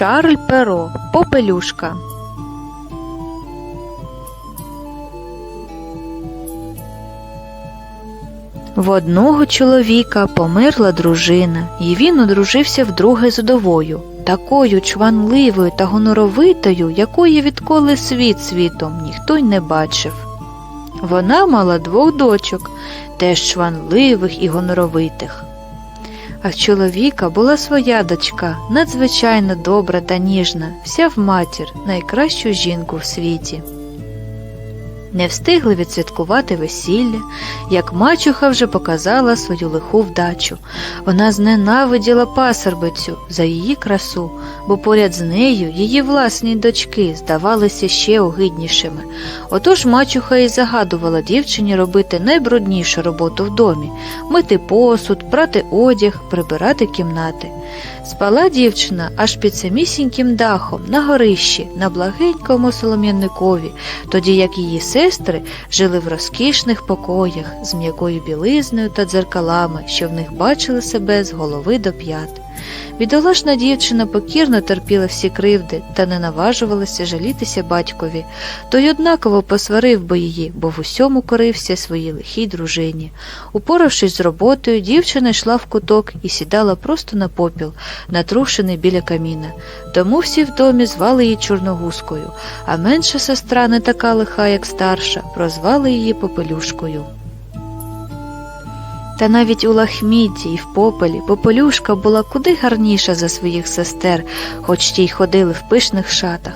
Шарль Перо Попелюшка В одного чоловіка померла дружина, і він одружився вдруге з удовою, такою чванливою та гоноровитою, якої відколи світ світом ніхто й не бачив. Вона мала двох дочок, теж чванливих і гоноровитих. А в чоловіка була своя дочка, надзвичайно добра та ніжна, вся в матір, найкращу жінку в світі. Не встигли відсвяткувати весілля, як мачуха вже показала свою лиху вдачу. Вона зненавиділа пасербицю за її красу, бо поряд з нею її власні дочки здавалися ще огиднішими. Отож мачуха і загадувала дівчині робити найбруднішу роботу в домі мити посуд, прати одяг, прибирати кімнати. Спала дівчина аж під самісіньким дахом, на горищі, на благенькому солом'янникові, тоді як її сестри жили в розкішних покоях з м'якою білизною та дзеркалами, що в них бачили себе з голови до п'ят. Бідолашна дівчина покірно терпіла всі кривди та не наважувалася жалітися батькові, той однаково посварив би її, бо в усьому корився своїй лихій дружині. Упоравшись з роботою, дівчина йшла в куток і сідала просто на попіл, натрушений біля каміна. Тому всі в домі звали її Чорногузкою, а менша сестра, не така лиха, як старша, прозвали її Попелюшкою. Та навіть у лахмітті і в попелі попелюшка була куди гарніша за своїх сестер, хоч ті й ходили в пишних шатах.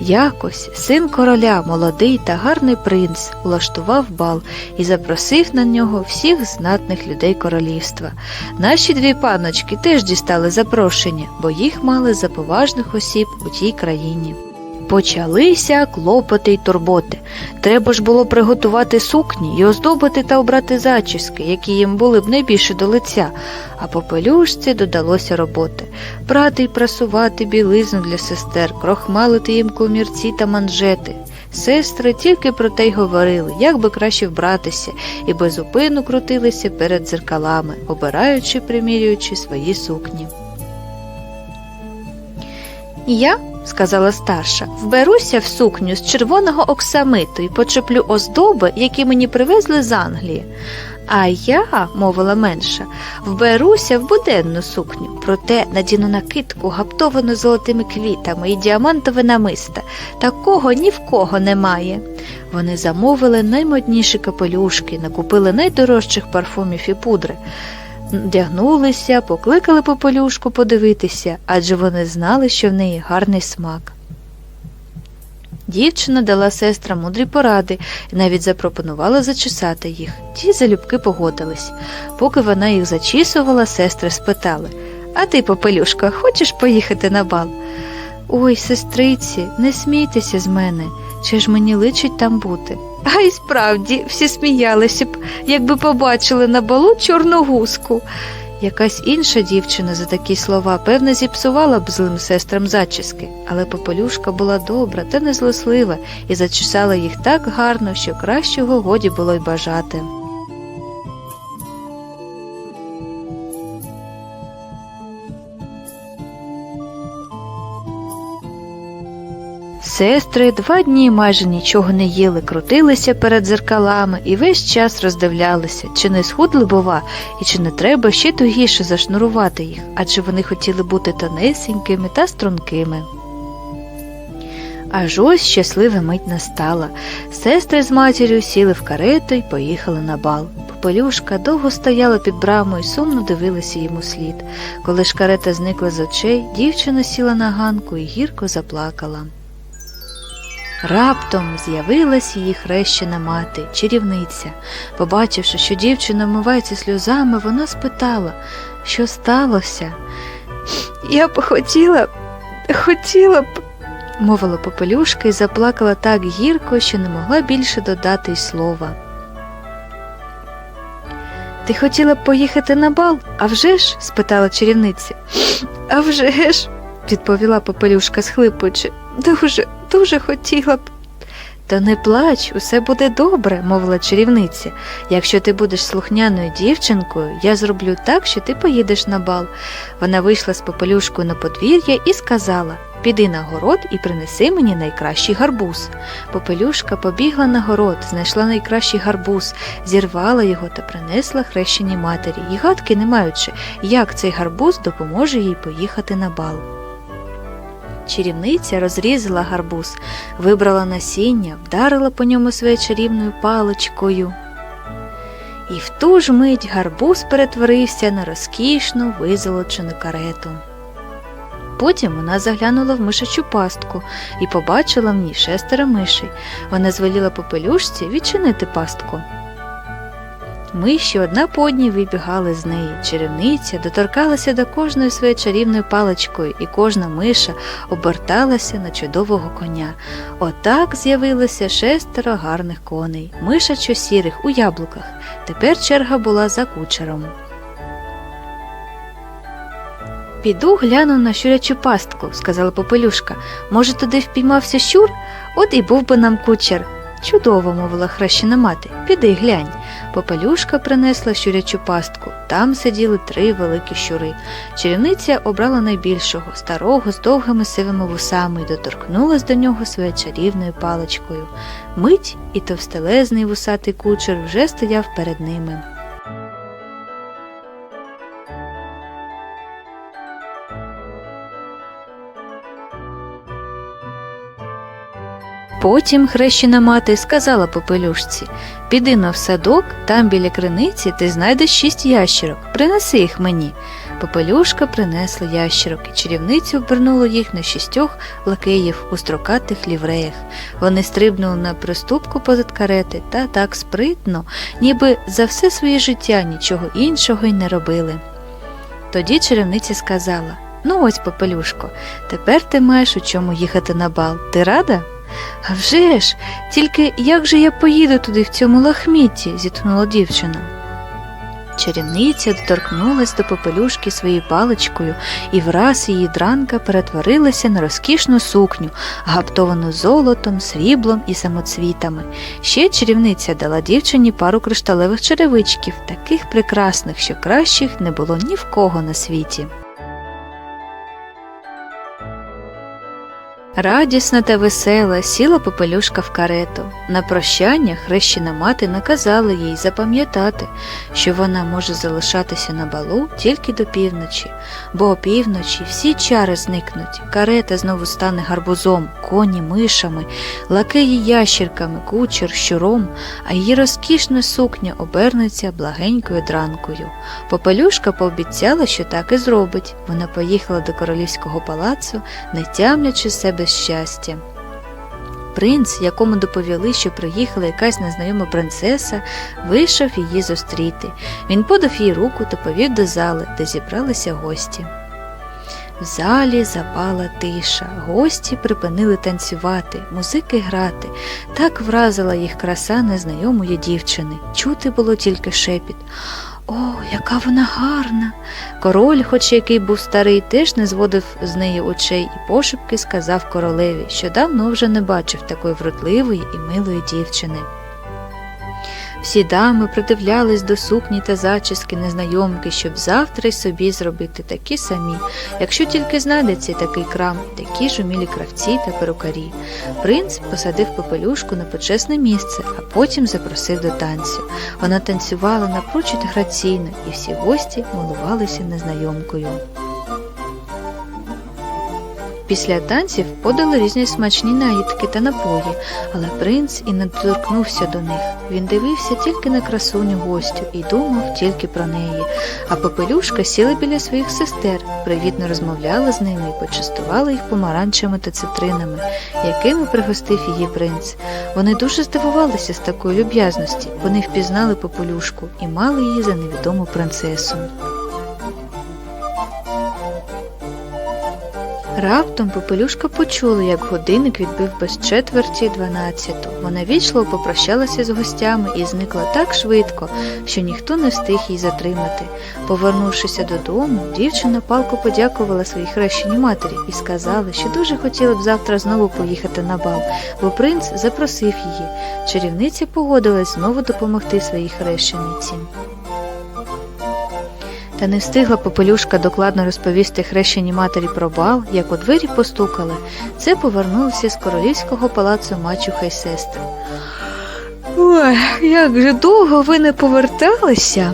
Якось син короля, молодий та гарний принц, влаштував бал і запросив на нього всіх знатних людей королівства. Наші дві паночки теж дістали запрошення, бо їх мали за поважних осіб у тій країні. Почалися клопоти й турботи. Треба ж було приготувати сукні і оздобити та обрати зачіски, які їм були б найбільше до лиця, а попелюшці додалося роботи прати й прасувати білизну для сестер, крохмалити їм комірці та манжети. Сестри тільки про те й говорили, як би краще вбратися, і безупину крутилися перед дзеркалами, обираючи, примірюючи свої сукні. Я, сказала старша, вберуся в сукню з червоного оксамиту і почеплю оздоби, які мені привезли з Англії. А я, мовила менша, вберуся в буденну сукню, проте надіну накидку, гаптовану золотими квітами і діамантове намиста. Такого ні в кого немає. Вони замовили наймодніші капелюшки, накупили найдорожчих парфумів і пудри. Вдягнулися, покликали попелюшку подивитися, адже вони знали, що в неї гарний смак. Дівчина дала сестрам мудрі поради і навіть запропонувала зачесати їх. Ті залюбки погодились. Поки вона їх зачісувала, сестри спитали А ти, попелюшка, хочеш поїхати на бал? Ой, сестриці, не смійтеся з мене, чи ж мені личить там бути? А й справді всі сміялися б, якби побачили на балу чорну гуску. Якась інша дівчина за такі слова, певне, зіпсувала б злим сестрам зачіски, але попелюшка була добра та незлослива і зачесала їх так гарно, що кращого годі було й бажати. Сестри два дні майже нічого не їли, крутилися перед зеркалами і весь час роздивлялися, чи не схудли, бува, і чи не треба ще тугіше зашнурувати їх, адже вони хотіли бути тонесенькими та стрункими. Аж ось щаслива мить настала. Сестри з матір'ю сіли в карету й поїхали на бал. Попелюшка довго стояла під брамою і сумно дивилася йому слід. Коли ж карета зникла з очей, дівчина сіла на ганку і гірко заплакала. Раптом з'явилась її хрещена мати, чарівниця. Побачивши, що дівчина вмивається сльозами, вона спитала, що сталося. Я б хотіла, хотіла б, мовила попелюшка і заплакала так гірко, що не могла більше додати й слова. Ти хотіла б поїхати на бал? А вже ж? спитала чарівниця. А вже ж, відповіла попелюшка, схлипуючи. Дуже, дуже хотіла б. То не плач, усе буде добре, мовила чарівниця. Якщо ти будеш слухняною дівчинкою, я зроблю так, що ти поїдеш на бал. Вона вийшла з попелюшкою на подвір'я і сказала Піди на город і принеси мені найкращий гарбуз. Попелюшка побігла на город, знайшла найкращий гарбуз, зірвала його та принесла хрещеній матері, і гадки не маючи, як цей гарбуз допоможе їй поїхати на бал. Чарівниця розрізала гарбуз, вибрала насіння, вдарила по ньому своєю чарівною паличкою. І в ту ж мить гарбуз перетворився на розкішну визолочену карету. Потім вона заглянула в мишачу пастку і побачила в ній шестеро мишей. Вона звеліла попелюшці відчинити пастку. Миші одна по одній вибігали з неї. Чарівниця доторкалася до кожної своєю чарівною паличкою, і кожна миша оберталася на чудового коня. Отак з'явилося шестеро гарних коней, мишачо сірих у яблуках. Тепер черга була за кучером. Піду гляну на щурячу пастку, сказала попелюшка. Може, туди впіймався щур? От і був би нам кучер. Чудово, мовила хрещена мати. Піди глянь. Попелюшка принесла щурячу пастку. Там сиділи три великі щури. Чарівниця обрала найбільшого, старого з довгими сивими вусами і доторкнулась до нього своєю чарівною паличкою. Мить і товстелезний вусатий кучер вже стояв перед ними. Потім хрещена мати сказала попелюшці Піди на в садок, там біля криниці ти знайдеш шість ящерок, принеси їх мені. Попелюшка принесла ящерок, і чарівниця обернула їх на шістьох лакеїв у строкатих лівреях. Вони стрибнули на приступку позад карети та так спритно, ніби за все своє життя нічого іншого й не робили. Тоді чарівниця сказала Ну ось, попелюшко, тепер ти маєш у чому їхати на бал. Ти рада? «А вже ж, тільки як же я поїду туди в цьому лахмітті? зітхнула дівчина. Чарівниця доторкнулась до попелюшки своєю паличкою, і враз її дранка перетворилася на розкішну сукню, гаптовану золотом, сріблом і самоцвітами. Ще чарівниця дала дівчині пару кришталевих черевичків, таких прекрасних, що кращих не було ні в кого на світі. Радісна та весела сіла попелюшка в карету. На прощання хрещена мати наказала їй запам'ятати, що вона може залишатися на балу тільки до півночі, бо опівночі всі чари зникнуть, карета знову стане гарбузом, коні мишами, лакеї ящірками, кучер щуром, а її розкішна сукня обернеться благенькою дранкою. Попелюшка пообіцяла, що так і зробить. Вона поїхала до королівського палацу, не тямлячи себе щастя. Принц, якому доповіли, що приїхала якась незнайома принцеса, вийшов її зустріти. Він подав їй руку та повів до зали, де зібралися гості. В залі запала тиша, гості припинили танцювати, музики грати. Так вразила їх краса незнайомої дівчини. Чути було тільки шепіт. О, яка вона гарна. Король, хоч який був старий, теж не зводив з неї очей і пошепки сказав королеві, що давно вже не бачив такої вродливої і милої дівчини. Всі дами придивлялись до сукні та зачіски незнайомки, щоб завтра й собі зробити такі самі, якщо тільки знайдеться такий крам, такі ж умілі кравці та перукарі. Принц посадив попелюшку на почесне місце, а потім запросив до танцю. Вона танцювала напрочуд граційно, і всі гості милувалися незнайомкою. Після танців подали різні смачні наїдки та напої, але принц і не доторкнувся до них. Він дивився тільки на красуню гостю і думав тільки про неї. А попелюшка сіла біля своїх сестер, привітно розмовляла з ними і почастувала їх помаранчами та цитринами, якими пригостив її принц. Вони дуже здивувалися з такої люб'язності. Вони впізнали попелюшку і мали її за невідому принцесу. Раптом Попелюшка почула, як годинник відбив без четверті дванадцяту. Вона вічливо попрощалася з гостями і зникла так швидко, що ніхто не встиг її затримати. Повернувшися додому, дівчина палко подякувала своїй хрещеній матері і сказала, що дуже хотіла б завтра знову поїхати на бал, бо принц запросив її. Чарівниця погодилась знову допомогти своїй хрещениці. Та не встигла Попелюшка докладно розповісти хрещеній матері про бал, як у двері постукали. Це повернулися з королівського палацу мачуха й сестри. Ой, як же довго ви не поверталися,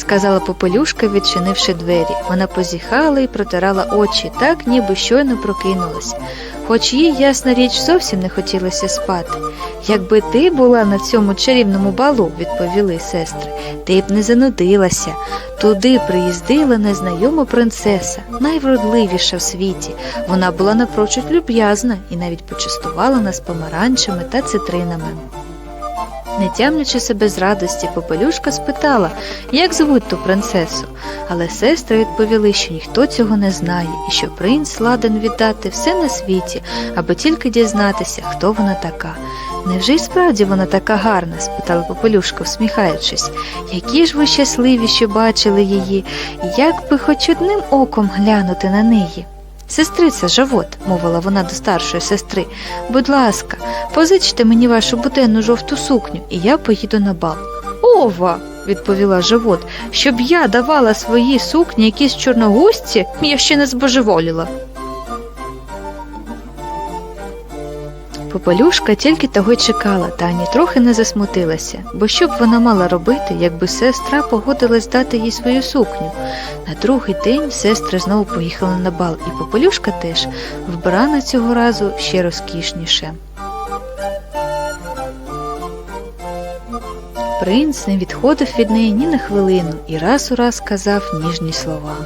сказала Попелюшка, відчинивши двері. Вона позіхала і протирала очі, так ніби щойно прокинулась. Хоч їй, ясна річ, зовсім не хотілося спати. Якби ти була на цьому чарівному балу, відповіли сестри, ти б не занудилася. Туди приїздила незнайома принцеса, найвродливіша в світі. Вона була напрочуд люб'язна і навіть почастувала нас помаранчами та цитринами. Не тямлячи себе з радості, Попелюшка спитала, як звуть ту принцесу, але сестри відповіли, що ніхто цього не знає, і що принц ладен віддати все на світі, аби тільки дізнатися, хто вона така. Невже й справді вона така гарна? спитала Попелюшка, всміхаючись. Які ж ви щасливі, що бачили її, як би хоч одним оком глянути на неї? Сестриця живот, мовила вона до старшої сестри, будь ласка, позичте мені вашу буденну жовту сукню, і я поїду на бал. Ова, відповіла живот, щоб я давала свої сукні якісь чорногузці, я ще не збожеволіла. Попелюшка тільки того й чекала, та ані трохи не засмутилася, бо що б вона мала робити, якби сестра погодилась дати їй свою сукню. На другий день сестри знову поїхали на бал, і Попелюшка теж вбрана цього разу ще розкішніше. Принц не відходив від неї ні на хвилину і раз у раз казав ніжні слова.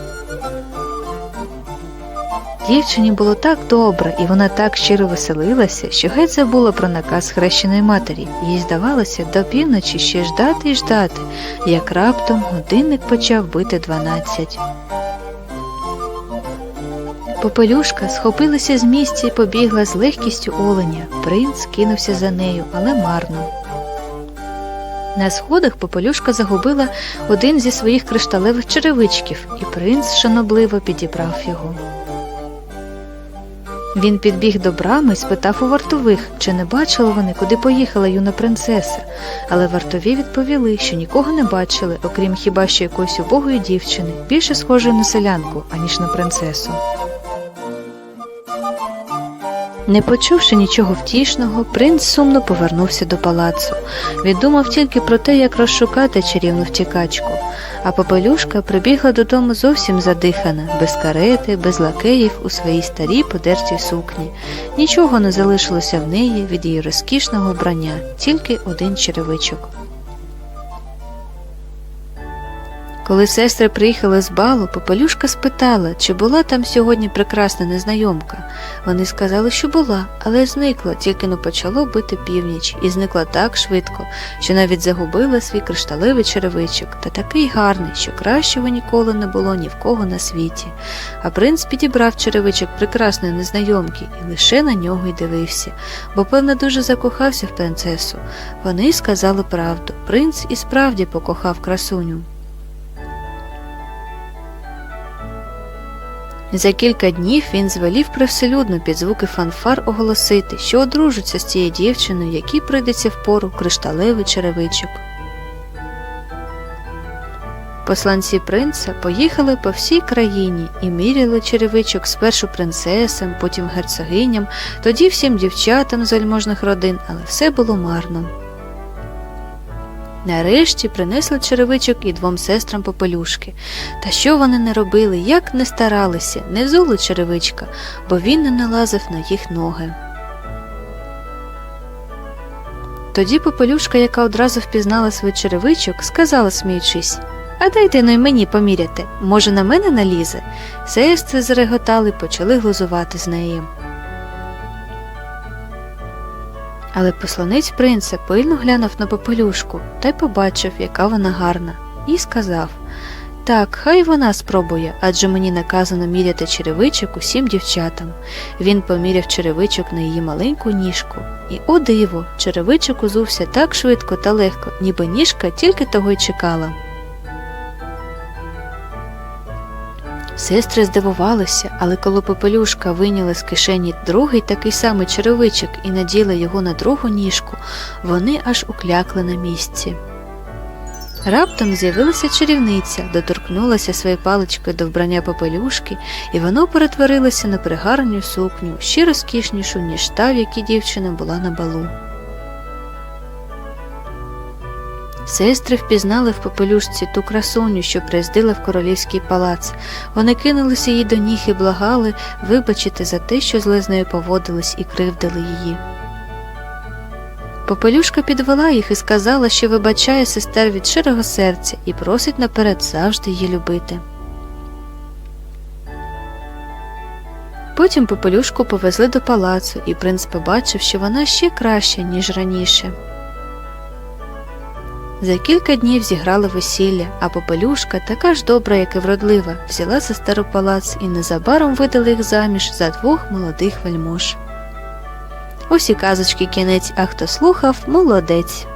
Дівчині було так добре, і вона так щиро веселилася, що геть забула про наказ хрещеної матері. Їй здавалося, до півночі ще ждати і ждати, як раптом годинник почав бити дванадцять. Попелюшка схопилася з місця і побігла з легкістю оленя. Принц кинувся за нею, але марно. На сходах Попелюшка загубила один зі своїх кришталевих черевичків, і принц шанобливо підібрав його. Він підбіг до брами і спитав у вартових, чи не бачили вони, куди поїхала юна принцеса, але вартові відповіли, що нікого не бачили, окрім хіба що якоїсь убогої дівчини, більше схожої на селянку, аніж на принцесу. Не почувши нічого втішного, принц сумно повернувся до палацу. Він думав тільки про те, як розшукати чарівну втікачку, а попелюшка прибігла додому зовсім задихана, без карети, без лакеїв у своїй старій подертій сукні. Нічого не залишилося в неї від її розкішного вбрання, тільки один черевичок. Коли сестри приїхали з балу, Попелюшка спитала, чи була там сьогодні прекрасна незнайомка. Вони сказали, що була, але зникла, тільки но почало бити північ, і зникла так швидко, що навіть загубила свій кришталевий черевичок, та такий гарний, що кращого ніколи не було ні в кого на світі. А принц підібрав черевичок прекрасної незнайомки і лише на нього й дивився, бо, певно, дуже закохався в принцесу. Вони сказали правду. Принц і справді покохав красуню. За кілька днів він звелів привселюдно під звуки фанфар оголосити, що одружиться з цією дівчиною, якій прийдеться впору кришталевий черевичок. Посланці принца поїхали по всій країні і міряли черевичок спершу принцесам, потім герцогиням, тоді всім дівчатам з вельможних родин, але все було марно. Нарешті принесли черевичок і двом сестрам попелюшки. Та що вони не робили, як не старалися, не взули черевичка, бо він не налазив на їх ноги. Тоді попелюшка, яка одразу впізнала свій черевичок, сказала, сміючись А дайте ну й мені поміряти, може, на мене налізе. Сестри зареготали, почали глузувати з неї. Але посланець принца пильно глянув на попелюшку та й побачив, яка вона гарна, і сказав Так, хай вона спробує, адже мені наказано міряти черевичок усім дівчатам. Він поміряв черевичок на її маленьку ніжку. І, о диво, черевичок узувся так швидко та легко, ніби ніжка тільки того й чекала. Сестри здивувалися, але коли попелюшка вийняла з кишені другий такий самий черевичок і наділа його на другу ніжку, вони аж уклякли на місці. Раптом з'явилася чарівниця, доторкнулася своєю паличкою до вбрання попелюшки, і воно перетворилося на пригарню сукню, ще розкішнішу, ніж та, в якій дівчина була на балу. Сестри впізнали в попелюшці ту красуню, що приїздила в королівський палац. Вони кинулися їй до ніг і благали вибачити за те, що зле з нею поводились і кривдили її. Попелюшка підвела їх і сказала, що вибачає сестер від щирого серця і просить наперед завжди її любити. Потім попелюшку повезли до палацу, і принц побачив, що вона ще краща, ніж раніше. За кілька днів зіграли весілля, а попелюшка, така ж добра, як і вродлива, взяла за у палац і незабаром видали їх заміж за двох молодих вельмож. Ось і казочки кінець, а хто слухав, молодець.